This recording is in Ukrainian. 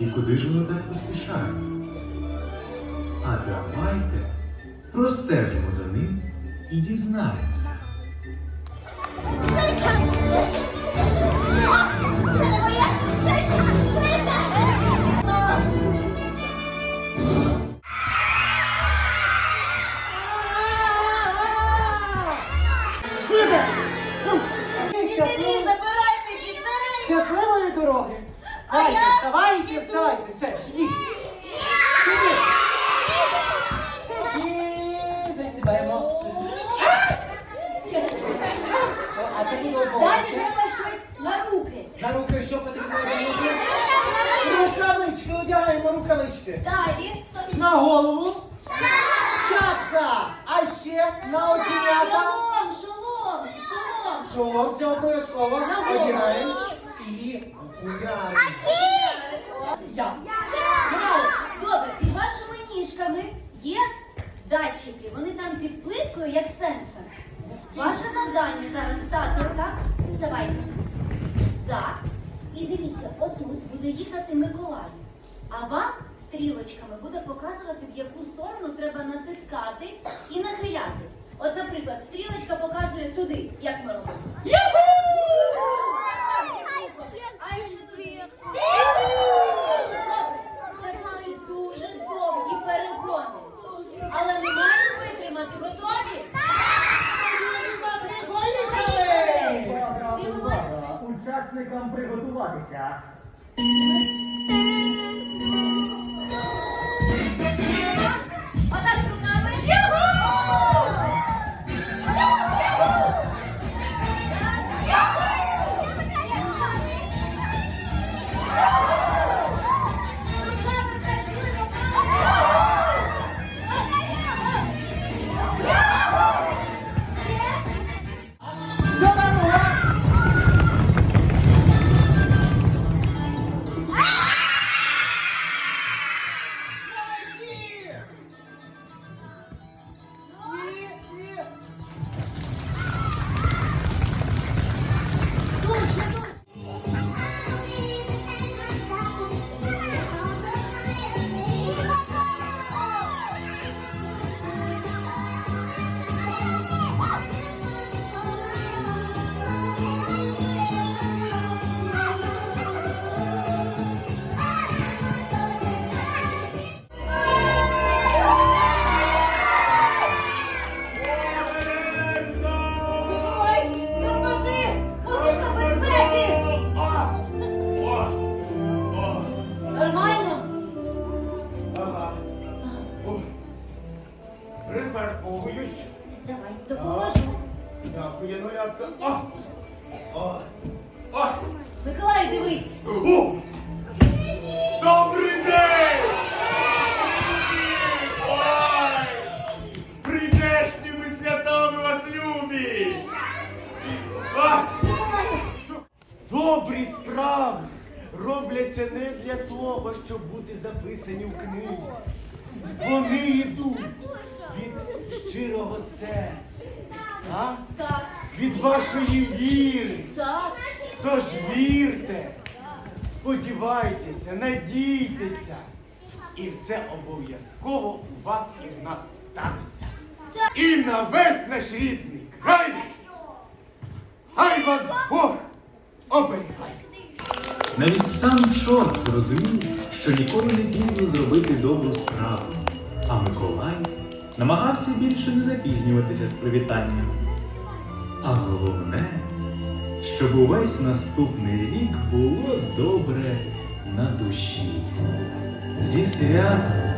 І куди ж воно так поспішає? А давайте простежимо за ним і дізнаємося. Щасливої дороги! Дайте, вставайте, вставайте, все. І засібаємо. А це буде Далі обов'язки. треба щось на руки. На руки що потрібно? Рукавички, одягаємо рукавички. Далі На голову. Шапка. А ще на оченята. шолом, шолом, шолом. Шолом, це обов'язково. На голову. Одягаємо. І окуляри. Я. Браво! Добре, під вашими ніжками є датчики. Вони там під плиткою, як сенсор. Ваше завдання зараз стати отак. Вставайте. Так. І дивіться, отут буде їхати Миколай. А вам стрілочками буде показувати, в яку сторону треба натискати і нахилятись. От, наприклад, стрілочка показує туди, як ми робимо. Учасникам приготуватися. Припарковуюсь. Давай, допоможу. Дякую, нулятка. О! О! О! Миколай, дивись. О! Добрий день! Ой! З прийдешніми святами вас любі! А! Добрі справи робляться не для того, щоб бути записані в книзі. Вони йдуть від щирого серця. А? Так, Від вашої віри. так. Тож вірте, сподівайтеся, надійтеся, і все обов'язково у вас і в нас станеться. І на весь наш рідний край. Хай вас Бог оберігає. Навіть сам чорт зрозумів, що ніколи не пізно зробити добру справу. А Миколай намагався більше не запізнюватися з привітанням. А головне, щоб увесь наступний рік було добре на душі. Зі святом!